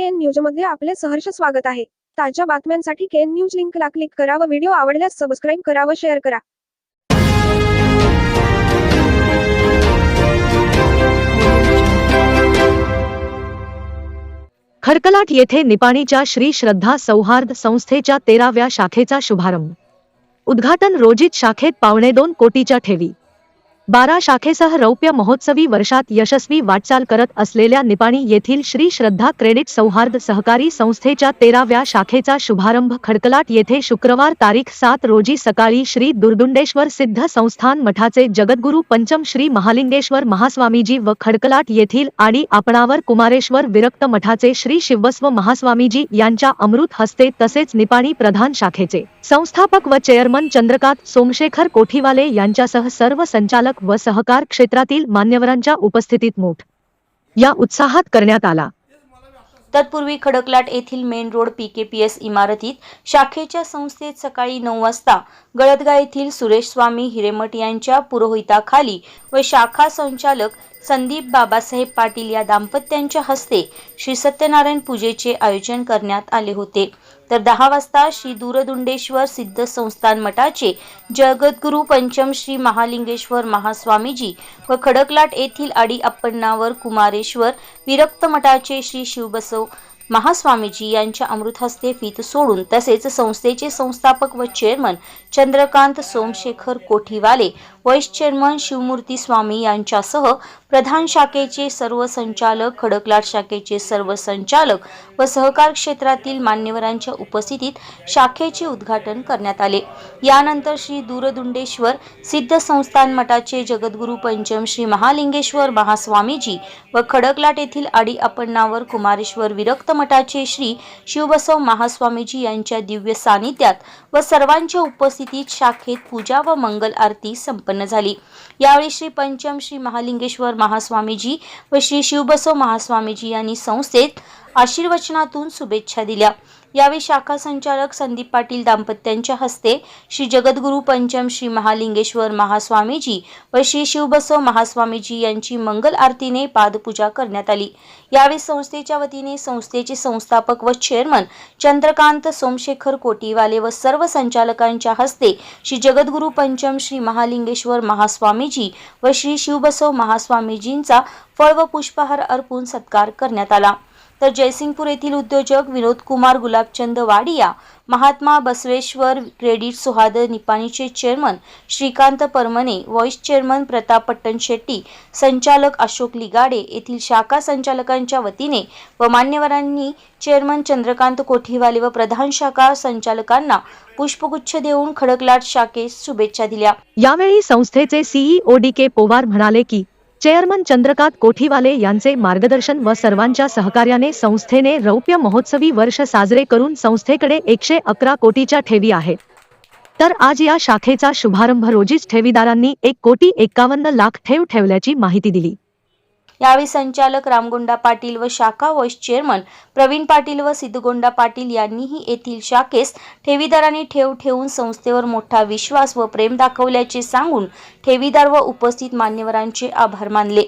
केन न्यूजमध्ये आपले सहर्ष स्वागत आहे. ताज्या बातम्यांसाठी केन न्यूज लिंकला क्लिक करा व व्हिडिओ आवडल्यास सबस्क्राईब करा व शेअर करा. खडकलाट येथे निपाणीच्या श्री श्रद्धा सौहार्द संस्थेच्या तेराव्या शाखेचा शुभारंभ. उद्घाटन रोजीत शाखेत पावणे दोन कोटीच्या ठेवी. बारा शाखेसह रौप्य महोत्सवी वर्षात यशस्वी वाटचाल करत असलेल्या निपाणी येथील श्री श्रद्धा क्रेडिट सौहार्द सहकारी संस्थेच्या तेराव्या शाखेचा शुभारंभ खडकलाट येथे शुक्रवार तारीख सात रोजी सकाळी श्री दुर्दुंडेश्वर सिद्ध संस्थान मठाचे जगद्गुरू पंचम श्री महालिंगेश्वर महास्वामीजी व खडकलाट येथील आणि आपणावर कुमारेश्वर विरक्त मठाचे श्री शिवस्व महास्वामीजी यांच्या अमृत हस्ते तसेच निपाणी प्रधान शाखेचे संस्थापक व चेअरमन चंद्रकांत सोमशेखर कोठीवाले यांच्यासह सर्व संचालक व सहकार क्षेत्रातील मान्यवरांच्या उपस्थितीत मोठ. या उत्साहात करण्यात आला. तत्पूर्वी खडकलाट येथील मेन रोड पीकेपीएस इमारतीत शाखेच्या संस्थेत सकाळी नऊ वाजता गळदगा येथील सुरेश स्वामी हिरेमठ यांच्या पुरोहिताखाली व शाखा संचालक संदीप बाबासाहेब पाटील या दाम्पत्यांच्या हस्ते श्री सत्यनारायण पूजेचे आयोजन करण्यात आले होते. तर दहा वाजता श्री दूरदुंडेश्वर सिद्ध संस्थान मठाचे जगद्गुरू पंचम श्री महालिंगेश्वर महास्वामीजी व खडकलाट येथील आडी अप्पण्णावर कुमारेश्वर विरक्त मठाचे श्री शिवबसव महास्वामीजी यांच्या अमृतहस्ते फीत सोडून तसेच संस्थेचे संस्थापक व chairman Chandrakant Somshekhar Kothiwale vice chairman Shivmurti Swami यांच्यासह प्रधान शाखेचे सर्व संचालक खडकलाट शाखेचे सर्व संचालक व सहकार क्षेत्रातील मान्यवरांच्या उपस्थितीत शाखेचे उद्घाटन करण्यात आले. यानंतर श्री दूरदुंडेश्वर सिद्ध संस्थान मठाचे जगद्गुरू पंचम श्री महालिंगेश्वर महास्वामीजी व खडकलाट येथील आडी अपन्नावर कुमारेश्वर विरक्त मठाचे श्री शिवबसव महास्वामीजी यांच्या दिव्य सानिध्यात व सर्वांच्या उपस्थितीत शाखेत पूजा व मंगल आरती संपन्न झाली. यावेळी श्री पंचम श्री महालिंगेश्वर महास्वामीजी व श्री शिवबसव महास्वामीजी यांनी संस्थेत आशीर्वचनातून शुभेच्छा दिल्या. यावेळी शाखा संचालक संदीप पाटील दाम्पत्यांच्या हस्ते श्री जगद्गुरू पंचम श्री महालिंगेश्वर महास्वामीजी व श्री शिवबसव महास्वामीजी यांची मंगल आरतीने पादपूजा करण्यात आली. यावेळी संस्थेच्या वतीने संस्थेचे संस्थापक व चेअरमन चंद्रकांत सोमशेखर कोटीवाले व सर्व संचालकांच्या हस्ते श्री जगद्गुरू पंचम श्री महालिंगेश्वर महास्वामीजी व श्री शिवबसव महास्वामीजींचा फळ व पुष्पहार अर्पून सत्कार करण्यात आला. तर जयसिंगपूर येथील उद्योजक विनोद कुमार गुलाबचंद वाडिया महात्मा बसवेश्वर क्रेडिट सुहाद निपाणीचे chairman Shrikant Parmane vice chairman Pratap Pattan Shetti संचालक अशोक लिगाडे येथील शाखा संचालकांच्या वतीने व मान्यवरांनी चेअरमन चंद्रकांत कोठीवाले व प्रधान शाखा संचालकांना पुष्पगुच्छ देऊन खडकलाट शाखेस शुभेच्छा दिल्या. यावेळी संस्थेचे सीईओ डी के पोवार म्हणाले की चेअरमन चंद्रकांत कोठीवाले यांचे मार्गदर्शन व सर्वांच्या सहकार्याने संस्थेने रौप्य महोत्सवी वर्ष साजरे करून संस्थेकडे एकशे अकरा कोटीच्या ठेवी आहेत तर आज या शाखेचा शुभारंभ रोजीच ठेवीदारांनी एक कोटी एक्कावन्न लाख ठेव ठेवल्याची माहिती दिली. यावेळी संचालक रामगोंडा पाटील व शाखा व्हाईस चेअरमन प्रवीण पाटील व सिद्धगोंडा पाटील यांनीही येथील शाखेस ठेवीदारांनी ठेव ठेवून संस्थेवर मोठा विश्वास व प्रेम दाखवल्याचे सांगून ठेवीदार व उपस्थित मान्यवरांचे आभार मानले.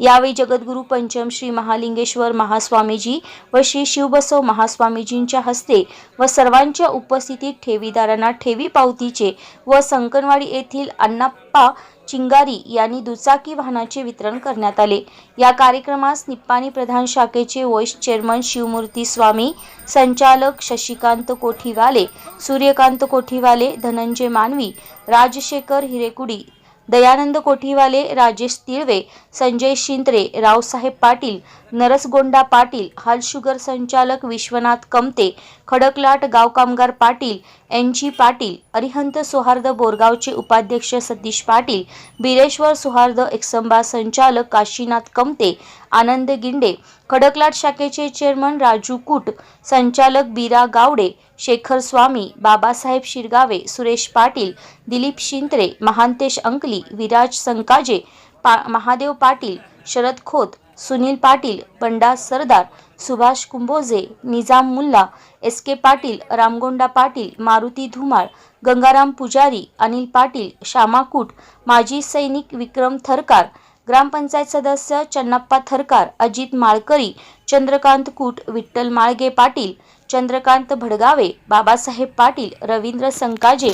यावेळी जगद्गुरू पंचम श्री महालिंगेश्वर महास्वामीजी व श्री शिवबसव महास्वामीजींच्या हस्ते व सर्वांच्या उपस्थितीत ठेवीदारांना ठेवी पावतीचे व संकनवाडी येथील अण्णाप्पा चिंगारी यांनी दुचाकी वाहनाचे वितरण करण्यात आले. या कार्यक्रमास निप्पाणी प्रधान शाखेचे व्हाईस चेअरमन शिवमूर्ती स्वामी संचालक शशिकांत कोठीवाले सूर्यकांत कोठीवाले धनंजय मानवी राजशेखर हिरेकुडी दयानंद कोठीवाले राजेश तिळवे संजय शिंत्रे रावसाहेब पाटील नरसगोंडा पाटील हाल शुगर संचालक विश्वनाथ कमते खडकलाट गाव कामगार पाटील एन जी पाटील अरिहंत सुहार्द बोरगावचे उपाध्यक्ष सतीश पाटील बिरेश्वर सुहार्द एकसंबा संचालक काशीनाथ कमते आनंद गिंडे खडकलाट शाखेचे चेअरमन राजू कुट संचालक बीरा गावडे शेखर स्वामी बाबासाहेब शिरगावे सुरेश पाटील दिलीप शिंत्रे महांतेश अंकली विराज संकाजे पा महादेव पाटील शरद खोत सुनील पाटील बंडा सरदार सुभाष कुंभोजे निजाम मुल्ला एस के पाटील रामगोंडा पाटील मारुती धुमाळ गंगाराम पुजारी अनिल पाटील श्यामाकूट माजी सैनिक विक्रम थरकार ग्रामपंचायत सदस्य चन्नप्पा थरकार अजित माळकरी चंद्रकांत कुट विठ्ठल माळगे पाटील चंद्रकांत भडगावे बाबासाहेब पाटील रवींद्र संकाजे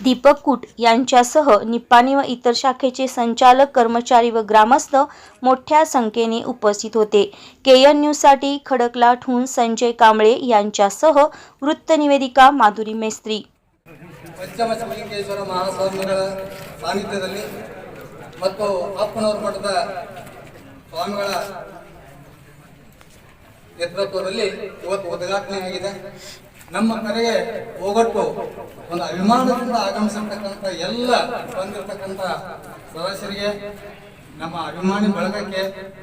दीपक कुट यांच्यासह निप्पाणी व इतर शाखेचे संचालक कर्मचारी व ग्रामस्थ मोठ्या संख्येने उपस्थित होते. के एन न्यूजसाठी खडकलाठहून संजय कांबळे यांच्यासह वृत्तनिवेदिका माधुरी मेस्त्री. ಮತ್ತು ಅಪ್ಪನವರ ಮಠದ ಸ್ವಾಮಿಗಳ ನೇತೃತ್ವದಲ್ಲಿ ಇವತ್ತು ಉದ್ಘಾಟನೆ ಆಗಿದೆ. ನಮ್ಮ ಕಡೆಗೆ ಹೋಗಟ್ಟು ಒಂದು ಅಭಿಮಾನದಿಂದ ಆಗಮಿಸಿರ್ತಕ್ಕಂಥ ಎಲ್ಲ ಬಂದಿರತಕ್ಕಂಥ ಸದಸ್ಯರಿಗೆ, ನಮ್ಮ ಅಭಿಮಾನಿ ಬಳಗಕ್ಕೆ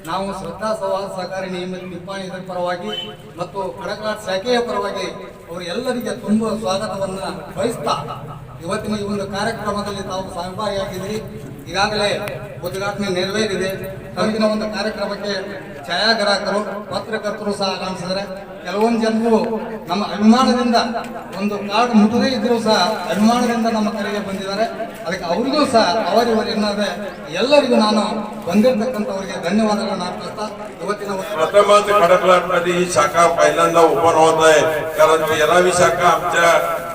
ನಾವು ಶ್ರದ್ಧಾ ಸವಾಲ ಸಹಕಾರಿ ನಿಯಮಿತ ನಿಪ್ಪಾಣಿ ಪರವಾಗಿ ಮತ್ತು ಕಡಕಾಟ್ ಶಾಖೆಯ ಪರವಾಗಿ ಅವರೆಲ್ಲರಿಗೆ ತುಂಬ ಸ್ವಾಗತವನ್ನು ಬಯಸ್ತಾ ಇವತ್ತಿನ ಈ ಒಂದು ಕಾರ್ಯಕ್ರಮದಲ್ಲಿ ತಾವು ಸಹಭಾಗಿಯಾಗಿದ್ದೀರಿ. ಈಗಾಗಲೇ ಉದ್ಘಾಟನೆ ನೆರವೇರಿದೆ ತಮಗಿನ ಒಂದು ಕಾರ್ಯಕ್ರಮಕ್ಕೆ ಛಾಯಾಗ್ರಾಹಕರು ಪತ್ರಕರ್ತರು ಸಹ ಆಗಮಿಸಿದರೆ ಕೆಲವೊಂದು ಜನರು ನಮ್ಮ ಅಭಿಮಾನದಿಂದ ಒಂದು ಕಾರ್ಡ್ ಮುಟ್ಟದೇ ಇದ್ರೂ ಸಹ ಅಭಿಮಾನದಿಂದ ನಮ್ಮ ಕರೆಗೆ ಬಂದಿದ್ದಾರೆ ಅದಕ್ಕೆ ಅವರಿಗೂ ಸಹ ಅವರಿವರು ಎನ್ನದೆ ಎಲ್ಲರಿಗೂ ನಾನು ಬಂದಿರತಕ್ಕಂಥವರಿಗೆ ಧನ್ಯವಾದಗಳನ್ನು ಅರ್ಪಿಸ್ತಾ ಇವತ್ತಿನ ಒಂದು प्रथमच खडकलाट मध्ये ही शाखा पहिल्यांदा ओपन होत आहे कारण तेरावी शाखा आमच्या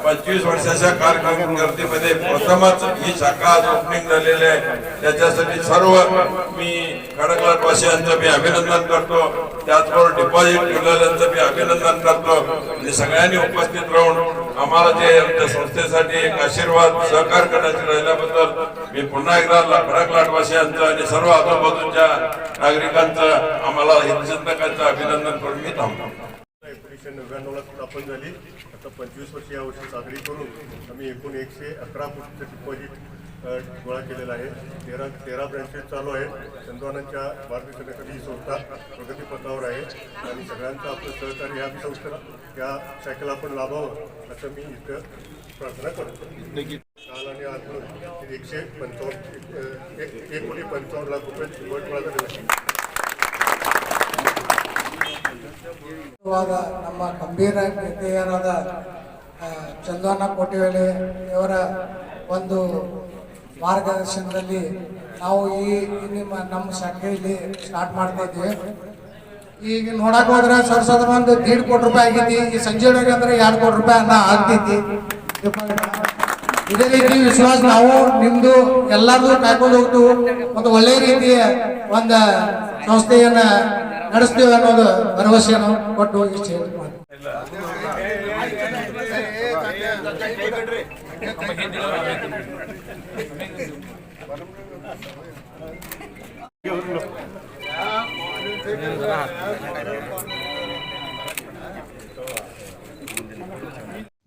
पंचवीस वर्षाच्या कारकिर्दीमध्ये प्रथमच ही शाखा आज ओपनिंग झालेली आहे. त्याच्यासाठी सर्व मी खडकवासियांचं मी अभिनंदन करतो. त्याचबरोबर डिपॉझिट ठेवलेल्यांचं मी अभिनंदन करतो. आणि सगळ्यांनी उपस्थित राहून आम्हाला जे आमच्या संस्थेसाठी एक आशीर्वाद सहकार करण्याचे राहिल्याबद्दल मी पुन्हा एकदा खडकलाट आणि सर्व आजूबाजूच्या नागरिकांचं आम्हाला हितचिंतकांचं अभिनंदन करून मी थांबतो. एकशे नव्याण्णवला स्थापन झाली. आता पंचवीस वर्ष या वर्षी साजरी करून आम्ही एकूण एकशे अकरा कोटीचं डिपॉझिट गोळा केलेला आहे. तेरा तेरा ब्रँचेस चालू आहेत. चंद्रवानांच्या भारतीय ही संस्था प्रगतीपथावर आहे. आणि सगळ्यांचं आपलं सहकार्य ह्या संस्था या सायकल आपण लाभावं असं मी इथं प्रार्थना करतो. काल आणि आज एकशे पंचावन्न एक कोटी पंचावन्न लाख रुपये निवड मिळाला ನಮ್ಮ ಗಂಭೀರ ನಿರ್ಣಯರಾದ ಚಂದ್ರಣ್ಣ ಇವರ ಅವರ ಒಂದು ಮಾರ್ಗದರ್ಶನದಲ್ಲಿ ನಾವು ಈ ನಿಮ್ಮ, ನಮ್ಮ ಶಾಖೆಯಲ್ಲಿ ಸ್ಟಾರ್ಟ್ ಮಾಡ್ತಾ ಇದ್ವಿ ಈಗ ನೋಡಕ್ ಹೋದ್ರೆ ಸರ್ ಒಂದು ದೀಡ್ ಕೋಟಿ ರೂಪಾಯಿ ಆಗೈತಿ. ಈ ಸಂಜೆ ಅಂದ್ರೆ ಎರಡು ಕೋಟಿ ರೂಪಾಯಿ ಅನ್ನ ಆಗ್ತೈತಿ. ಇದೇ ರೀತಿ ವಿಶ್ವಾಸ, ನಾವು ನಿಮ್ದು ಎಲ್ಲಾರ್ದು ಕಾಯ್ಕೊಂಡು ಹೋಗ್ತು ಒಂದು ಒಳ್ಳೆ ರೀತಿಯ ಒಂದು ಸಂಸ್ಥೆಯನ್ನ ನಡೆಸ್ತೇವೆ ಅನ್ನೋದು ಭರವಸೆಯನ್ನು ಕೊಟ್ಟು ಇಷ್ಟು